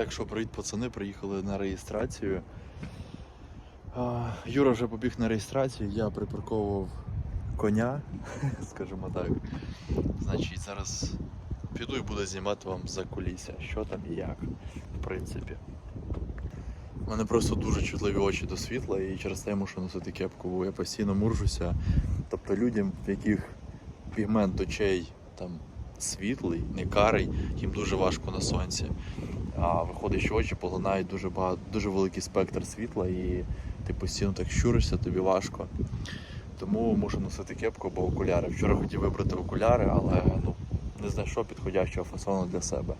Так що, привіт, пацани, приїхали на реєстрацію. Юра вже побіг на реєстрацію, я припарковував коня, скажімо так. Значить, зараз піду і буду знімати вам за кулісся, що там і як, в принципі. У мене просто дуже чутливі очі до світла, і через те я мушу носити кепку, я постійно муржуся. Тобто людям, в яких пігмент очей там світлий, не карий, їм дуже важко на сонці. А виходить, що очі поглинають дуже багато, дуже великий спектр світла, і ти постійно так щуришся, тобі важко. Тому мушу носити кепку або окуляри. Вчора хотів вибрати окуляри, але ну, не знайшов підходящого фасону для себе.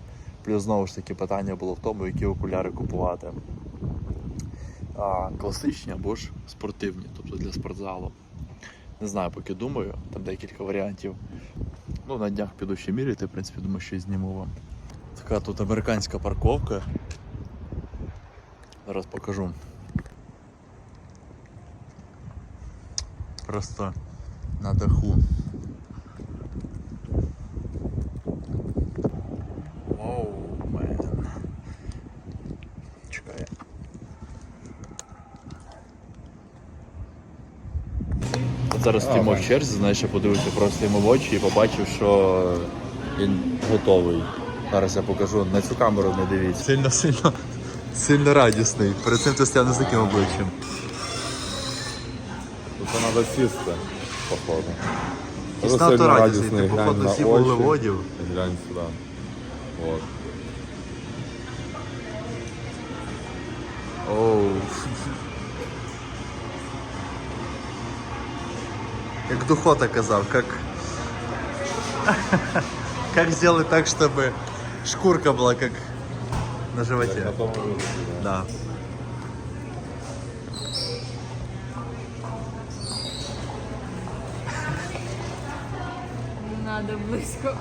Плюс знову ж таки питання було в тому, які окуляри купувати. А, класичні або ж спортивні, тобто для спортзалу. Не знаю, поки думаю, там декілька варіантів. Ну, на днях піду ще міряти, в принципі, думаю, що і зніму вам. Така тут американська парковка. Зараз покажу. Просто на даху. Мен. Чекай. От зараз стоїмо в черзі, знаєш, я подивився просто йому в очі і побачив, що він готовий. Зараз я покажу на цю камеру не дивіться. Сильно, сильно, сильно радісний. Перед цим ти стояв не з таким обличчям. Тут треба сісти, походу. Дуже Став то сильно радісний, ти глянь походу на всі очі. вуглеводів. Глянь сюди. Вот. Оу. Как Духота казав, как... как сделать так, чтобы шкурка была как на животе. На тому вигляді, да. Да. Не надо близько.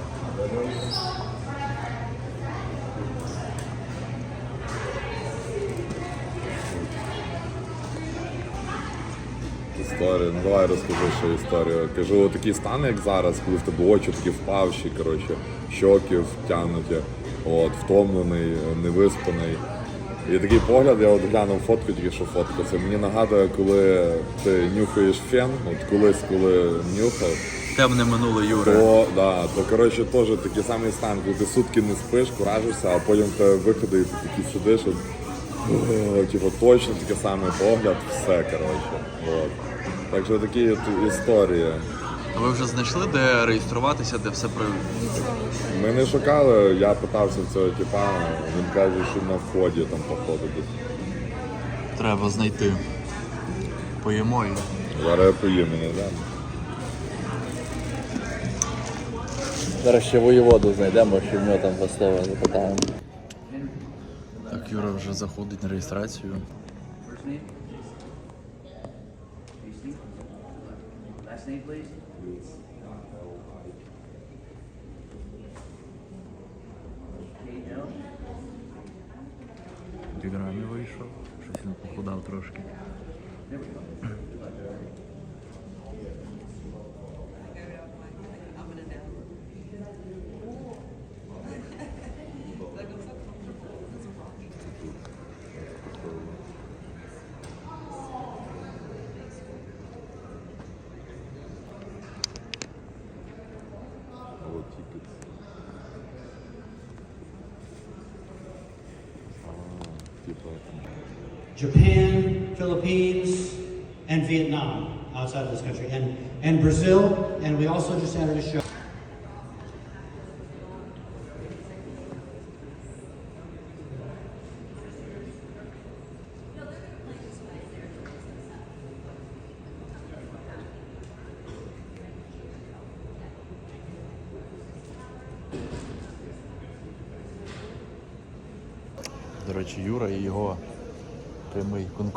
Історію. Ну давай розкажи ще історію. Кажу, такий стан, як зараз, коли в тебе очі такі впавші, коротше, щоки втягнуті, От, втомлений, невиспаний. І такий погляд, я от глянув фотку, тільки що фотку. Це мені нагадує, коли ти нюхаєш фен, от колись, коли нюхав, Темне минуле Юри. то, да, то коротше теж такий самий стан, коли ти сутки не спиш, куражишся, а потім в тебе виходи, і ти такий сидиш, от, типу, точно такий самий погляд, все, коротше. От. Так що такі от історії. А ви вже знайшли, де реєструватися, де все про. Ми не шукали, я питався в цього типа, він каже, що на вході там походу десь. Треба знайти. Поїмо і. Зараз я поїм, не знаю. Зараз ще воєводу знайдемо, що в нього там гостове запитаємо. Так, Юра вже заходить на реєстрацію. Last name, please? K.L. В діаграмі вийшов. Щось він похудав трошки. От Japan, Philippines, and Vietnam outside of this country, and, and Brazil, and we also just added a show.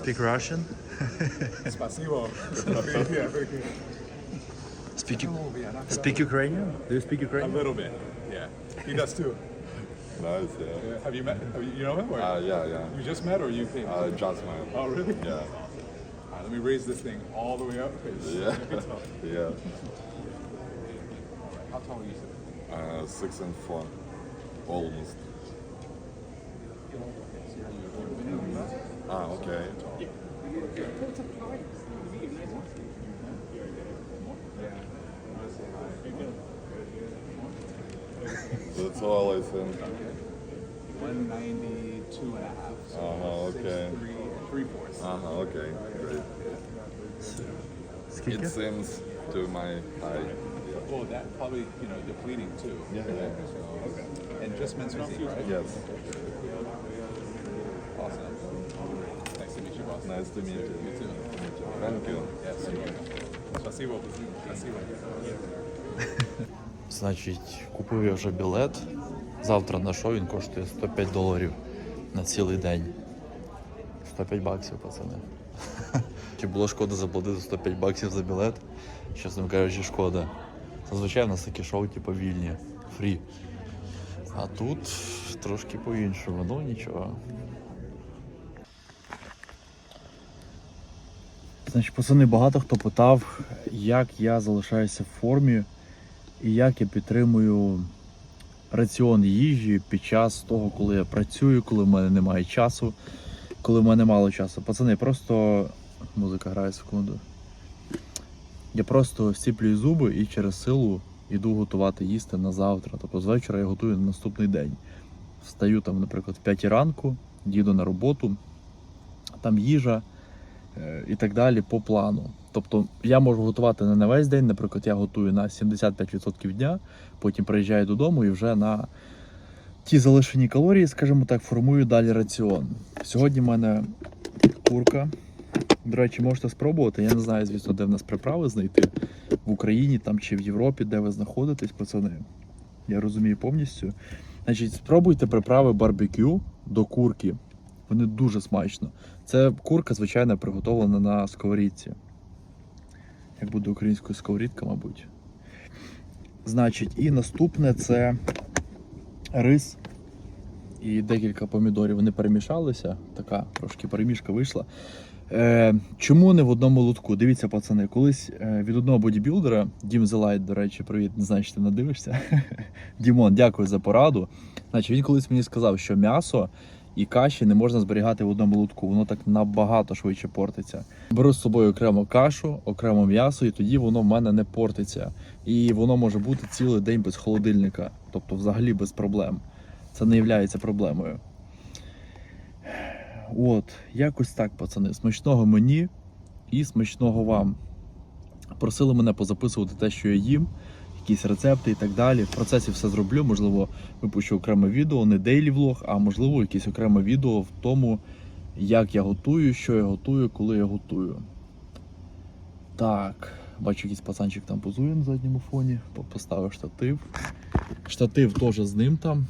speak Russian? Спасибо. Yeah, very good. Speak, Oh, yeah, not speak Ukrainian? Do you speak A Ukrainian? little bit. Yeah. He does too. Nice, yeah. Yeah. Have you met? Have you, you know him? Or Uh, yeah, yeah. You just met, or you came? Uh, just man. oh, really? Yeah. All right, let me raise this thing all the way up. 'cause Yeah. I can tell. Yeah. How tall are you? sir? Uh, six and four. Almost. Ah, okay. That's all I think. 192 and a half. So Uh-huh, okay. six, three, and three fourths. Uh-huh, okay. Great. Скільки? It seems to my height. Well, that probably, you know, depleting too. Yeah, yeah. So, okay. And just men's physique, right? Yes. Awesome. Nice to meet you, boss. Nice to meet you. You too. Thank you. Yes. Спасибо. Спасибо. Значить, купив я вже білет. Завтра на шоу він коштує 105 доларів на цілий день. 105 баксів, пацани. Чи було шкода заплатити 105 баксів за білет? Чесно кажучи, шкода. Зазвичай в нас такі шоу, типу вільні, фрі. А тут трошки по-іншому, ну нічого. Значить, пацани, багато хто питав, як я залишаюся в формі і як я підтримую раціон їжі під час того, коли я працюю, коли в мене немає часу, коли в мене мало часу. Пацани, просто музика грає секунду. Я просто стіплюю зуби і через силу йду готувати їсти на завтра. Тобто з вечора я готую на наступний день. Встаю там, наприклад, в 5 ранку, їду на роботу, там їжа е, і так далі по плану. Тобто я можу готувати не на весь день, наприклад, я готую на 75% дня, потім приїжджаю додому і вже на ті залишені калорії, скажімо так, формую далі раціон. Сьогодні в мене курка. До речі, можете спробувати. Я не знаю, звісно, де в нас приправи знайти в Україні там чи в Європі, де ви знаходитесь, пацани. Я розумію повністю. Значить, спробуйте приправи барбекю до курки. Вони дуже смачно. Це курка, звичайно, приготовлена на сковорідці. Як буде українською сковорідка, мабуть. Значить, і наступне це рис і декілька помідорів. Вони перемішалися. Така трошки перемішка вийшла. Е, чому не в одному лотку? Дивіться, пацани, колись е, від одного бодібілдера, Дім Зелайт, до речі, привіт, не знаю, чи ти надивишся. Дімон, дякую за пораду. Значить, він колись мені сказав, що м'ясо і каші не можна зберігати в одному лотку. Воно так набагато швидше портиться. Беру з собою окремо кашу, окремо м'ясо, і тоді воно в мене не портиться. І воно може бути цілий день без холодильника, тобто взагалі без проблем. Це не є проблемою. От, якось так, пацани. Смачного мені і смачного вам. Просили мене позаписувати те, що я їм, якісь рецепти і так далі. В процесі все зроблю. Можливо, випущу окреме відео, не дейлі влог, а можливо, якесь окреме відео в тому, як я готую, що я готую, коли я готую. Так, бачу, якийсь пацанчик там позує на задньому фоні. Поставив штатив. Штатив теж з ним там.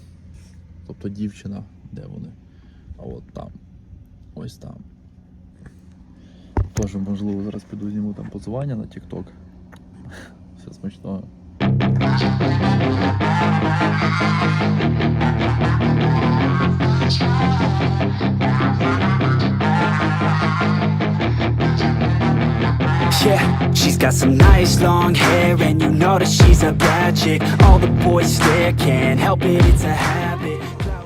Тобто дівчина, де вони? А от там. Ось там. Теж, можливо, зараз піду зніму там позування на TikTok. Все смачного. Yeah, she's got some nice long hair And you know that she's a bad chick All the boys stare, can't help it, it's a habit How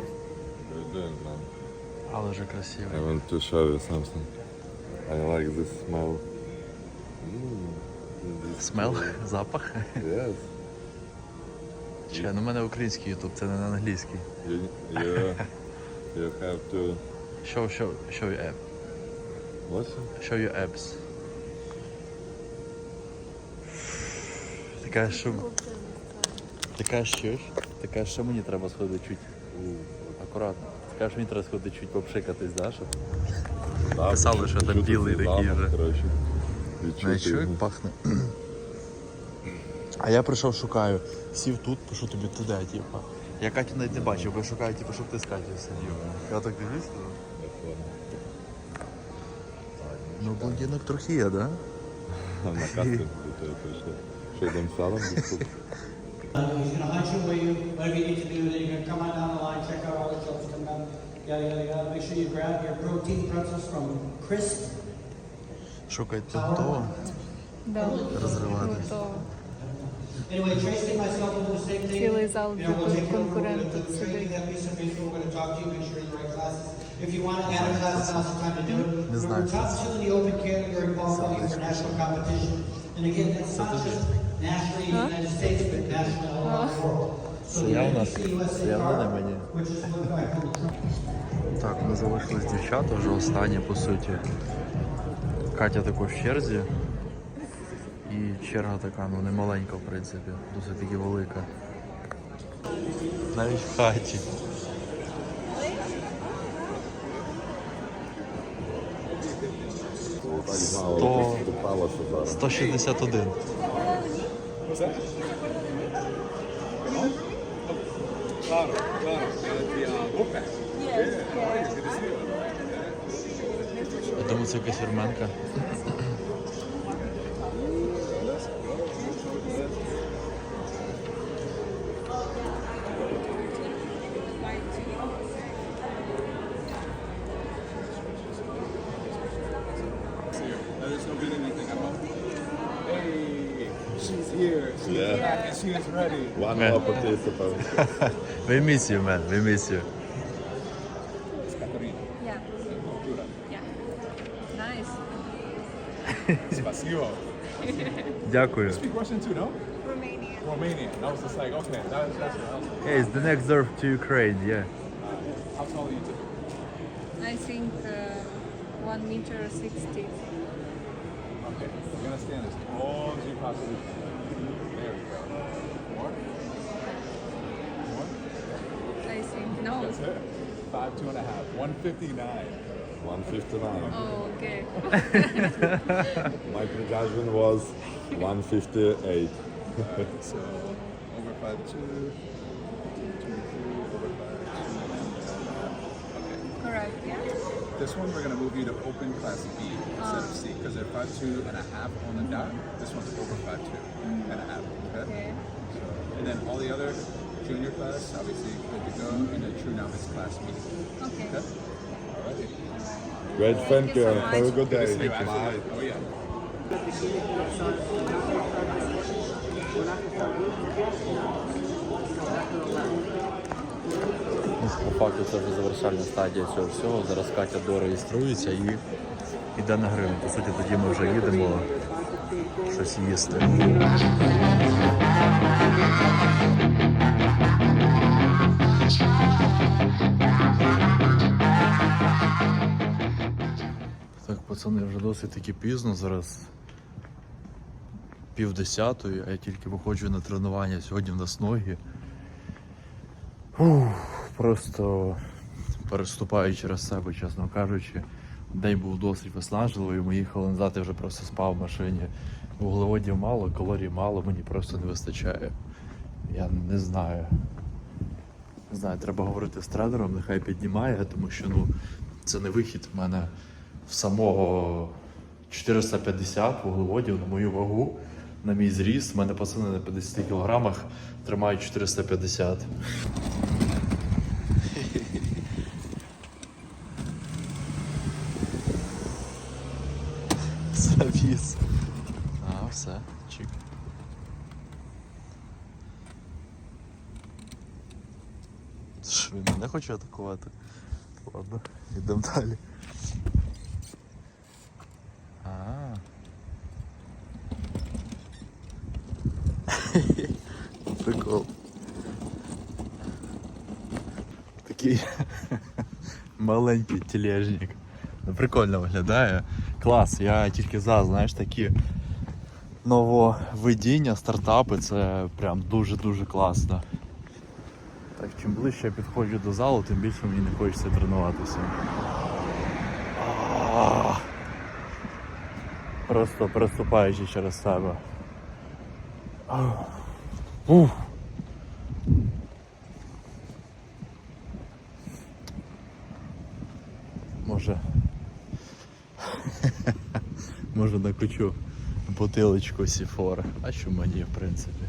you doing, man? Але вже красиво. I want to show you something. I like this smell. Mm, this Смел, smell. запах. Yes. Чекай, ну в мене український ютуб, це не на англійський. You, you, you have to. Show, show, show your app. What? Show your apps. Кажеш, що... Ти що ж? Кажеш, що мені треба сходити чуть акуратно. Ти кажеш, мені треба сходити чуть попшикатись, да? Щоб... Писали, що там білий такий вже. Знаєш, як пахне. А я прийшов, шукаю. Сів тут, пишу тобі туди, типу. Я Катю навіть не бачив, бо я шукаю, типу, щоб ти з Катю сидів. Я так дивлюсь. ну, Ну, блондинок трохи є, да? На кастинг буде точно. Що йдемо салом? Uh, he's gonna hunt you where you, whatever you need to do, then you're gonna come on down the line, check out all the shows, come down, yada, yada, yada. Make sure you grab your protein pretzels from Crisp. Шукайте того. Да, Розривати. готово. Цілий зал You know, we'll take you over, we're конкурент gonna тут do the training, сидить. that piece of info, we're gonna talk to you, make sure you're in the right classes. If you want to add a class, now's the time to do it. Не знаю, We're top two in the open category qualifying for national competition. And again, it's not just nationally in the United States, but nationally all around the world. So Це the явно, NBC USA це явно не card, мені. which is looked like on the front. Так, ми залишились дівчата, вже останні по суті. Катя також в черзі. І черга така, ну не маленька, в принципі, досить таки велика. Навіть в хаті. Сто- поступала, що 161. What's that? Claro, claro. Uh, the uh, Wolfpack. Yeah. Good to see you. Я думаю, це якась вірменка. One Man. more participant. We miss you, man. We miss you. It's Catarina. Yeah. Cultura. Yeah. Nice. Spasibo. Дякую. Speak Russian too, no? Romania. Romanian. I was just like, okay, that, that's what I was. Hey, it's the next door to Ukraine, yeah. How tall are you two? I think uh, one meter sixty. Okay, you're gonna stand as tall as you possibly can. There we go. Think it. Five, two and a half. 159. 159. Oh, okay. My prejudgment was 158. So over five two, two three, over five Correct. Yeah. two. This one we're gonna move you to open class B instead of C oh. because they're five two and a half on the dot. This one's over five two and a half. Okay. Okay. So, and then all the other junior class, obviously good to go, and then true novice class B. Okay. Okay. Alrighty. Great, thank you you. so Have a good day. See you, Bye. Oh yeah. Ну, По факту це вже завершальна стадія цього всього. Зараз Катя дореєструється і йде на грим. По суті, тоді ми вже їдемо щось їсти. Пацани, вже досить таки пізно. Зараз пів десятої, а я тільки виходжу на тренування. Сьогодні в нас ноги. Ух, просто переступаю через себе, чесно кажучи. День був досить виснажливий, ми їхали назад, я вже просто спав в машині. Вуглеводів мало, калорій мало, мені просто не вистачає. Я не знаю. Не знаю, треба говорити з тренером, нехай піднімає, тому що ну, це не вихід в мене в самого 450 вуглеводів на мою вагу, на мій зріст. У мене пацани на 50 кілограмах тримають 450. Завіс. А, все, чик. Що, він мене хоче атакувати? Ладно, йдемо далі. А. Прикол. Такий маленький тележник. Ну, прикольно виглядає. Клас, я тільки за, знаєш, такі нововведіння, стартапи, це прям дуже-дуже класно. Так, чим ближче я підходжу до залу, тим більше мені не хочеться тренуватися. Просто переступаючи через себе. Ух. Може. Може накручу бутилочку Сіфор. А чому ні, в принципі.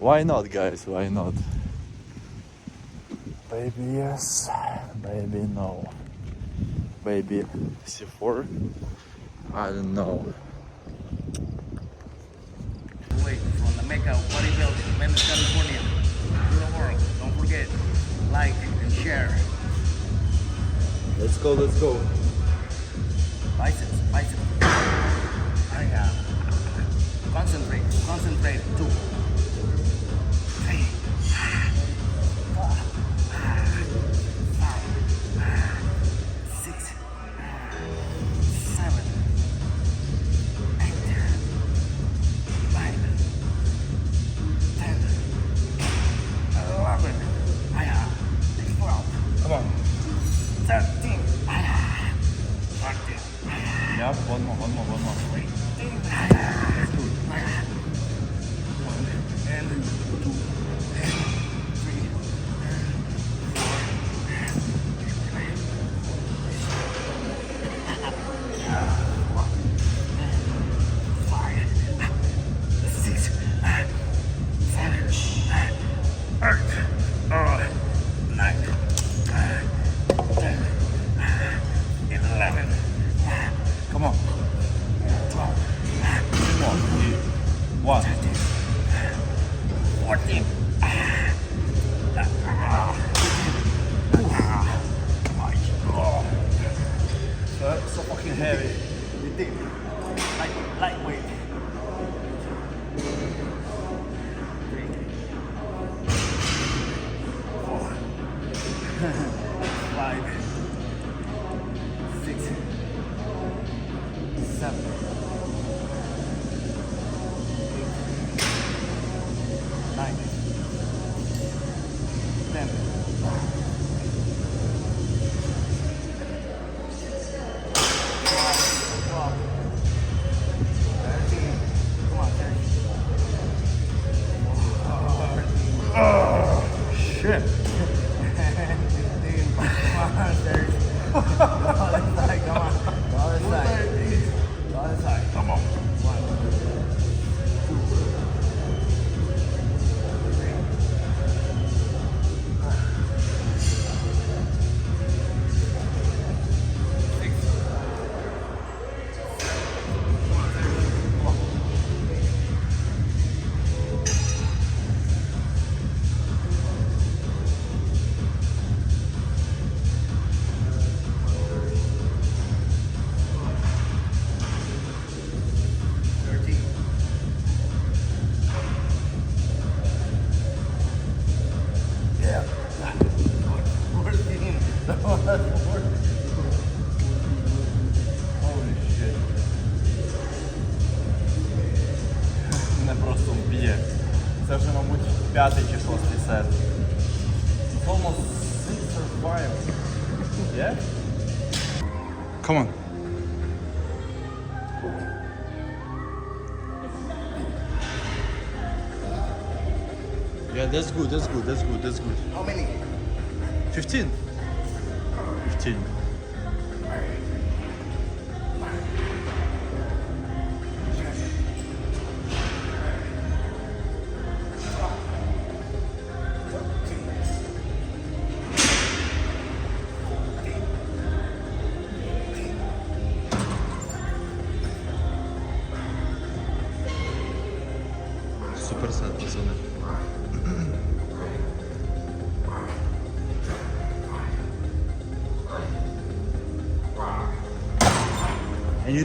Why not, guys? Why not? Baby yes, baby no. Baby C4. I don't know. Wait, from the Mecca bodybuilding, Venice, California, to the world. Don't forget, like and share. Let's go, let's go. Biceps, biceps. Concentrate, concentrate. Two, like Yeah, that's good, that's good, that's good, that's good. How many? 15. 15.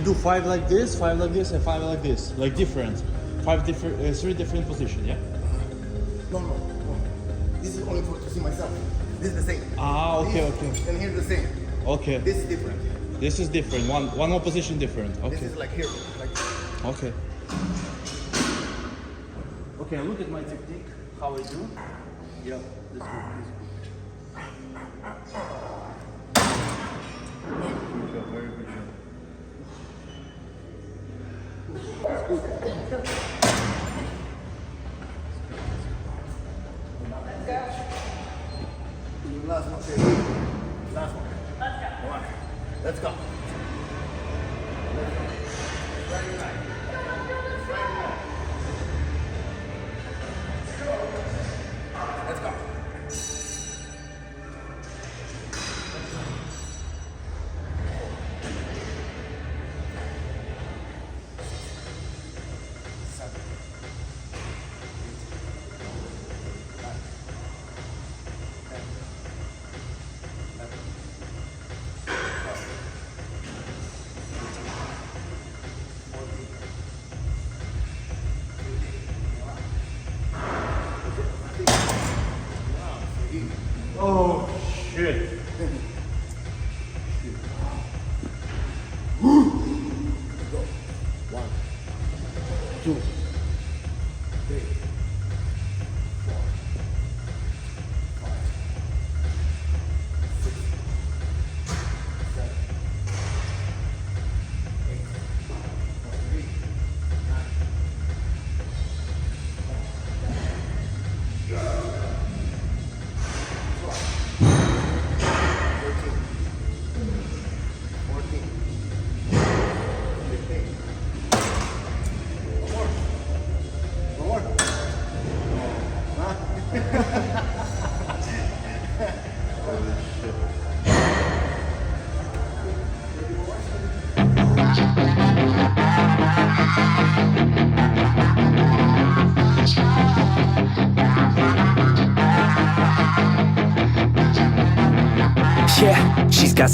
Do five like this, five like this, and five like this, like different, five different, uh, three different positions, yeah. No, no, no. This is only for to see myself. This is the same. Ah, okay, This okay, And here's the same. okay. This is different. This is different. One, one more position different. Okay. This is like here. Like okay. Okay, look at my technique. How I do? Yeah, this good, this good. Good very good Desculpa.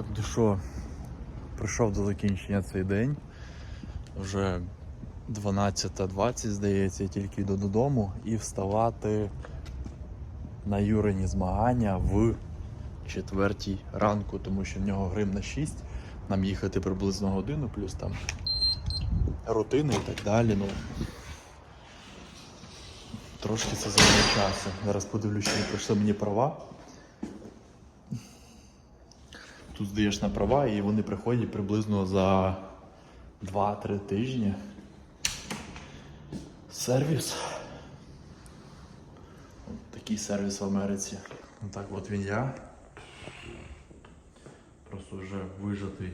Так, ну що, прийшов до закінчення цей день. Вже 12.20, здається, я тільки йду додому і вставати на Юрині змагання в четвертій ранку, тому що в нього грим на 6. Нам їхати приблизно годину, плюс там рутини і так далі. Ну, трошки це займає часу. Зараз подивлюсь, чи не прийшли мені права. Тут здаєш на права, і вони приходять приблизно за 2-3 тижні. Сервіс. От такий сервіс в Америці. Отак от він я. Просто вже вижатий.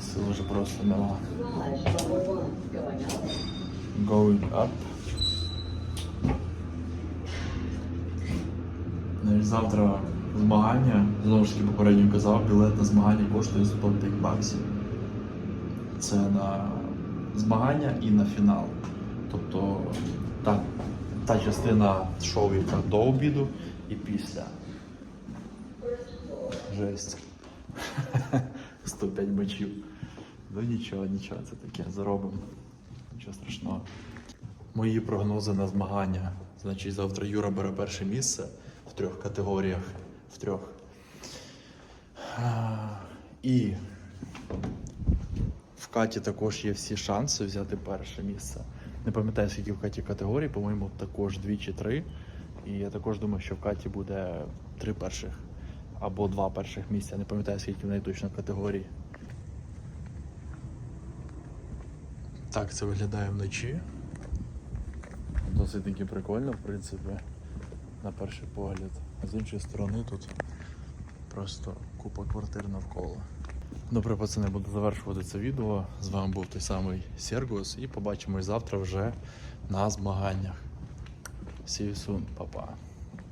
Сил вже просто нема. Going up. І завтра змагання. Знову ж таки попередньо казав, білет на змагання коштує 105 баксів. Це на змагання і на фінал. Тобто та, та частина шоу, яка до обіду і після. Жесть. 105 бачів. Ну нічого, нічого, це таке, заробимо. Нічого страшного. Мої прогнози на змагання. Значить, завтра Юра бере перше місце в трьох категоріях. В трьох. І в Каті також є всі шанси взяти перше місце. Не пам'ятаю, скільки в Каті категорій, по-моєму, також дві чи три. І я також думаю, що в Каті буде три перших або два перших місця. Не пам'ятаю, скільки в неї точно категорій. Так це виглядає вночі. Досить таки прикольно, в принципі, на перший погляд. А з іншої сторони тут просто купа квартир навколо. Добре, пацани, буду завершувати це відео. З вами був той самий Сергус і побачимось завтра вже на змаганнях. See you soon, па-па.